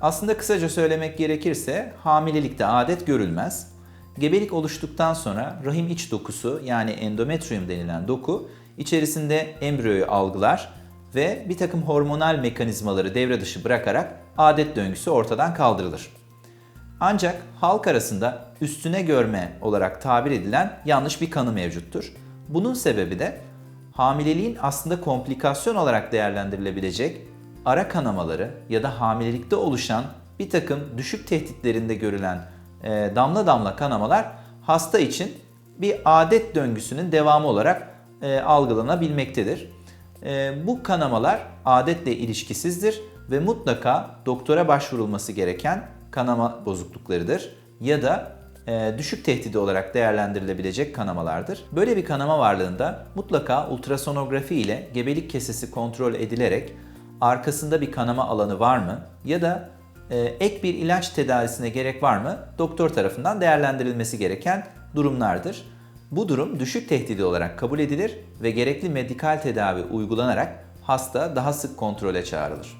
Aslında kısaca söylemek gerekirse hamilelikte adet görülmez. Gebelik oluştuktan sonra rahim iç dokusu yani endometrium denilen doku içerisinde embriyoyu algılar ve bir takım hormonal mekanizmaları devre dışı bırakarak adet döngüsü ortadan kaldırılır. Ancak halk arasında üstüne görme olarak tabir edilen yanlış bir kanı mevcuttur. Bunun sebebi de hamileliğin aslında komplikasyon olarak değerlendirilebilecek ara kanamaları ya da hamilelikte oluşan bir takım düşük tehditlerinde görülen e, damla damla kanamalar hasta için bir adet döngüsünün devamı olarak e, algılanabilmektedir. E, bu kanamalar adetle ilişkisizdir ve mutlaka doktora başvurulması gereken kanama bozukluklarıdır ya da düşük tehdidi olarak değerlendirilebilecek kanamalardır. Böyle bir kanama varlığında mutlaka ultrasonografi ile gebelik kesesi kontrol edilerek arkasında bir kanama alanı var mı ya da e, ek bir ilaç tedavisine gerek var mı doktor tarafından değerlendirilmesi gereken durumlardır. Bu durum düşük tehdidi olarak kabul edilir ve gerekli medikal tedavi uygulanarak hasta daha sık kontrole çağrılır.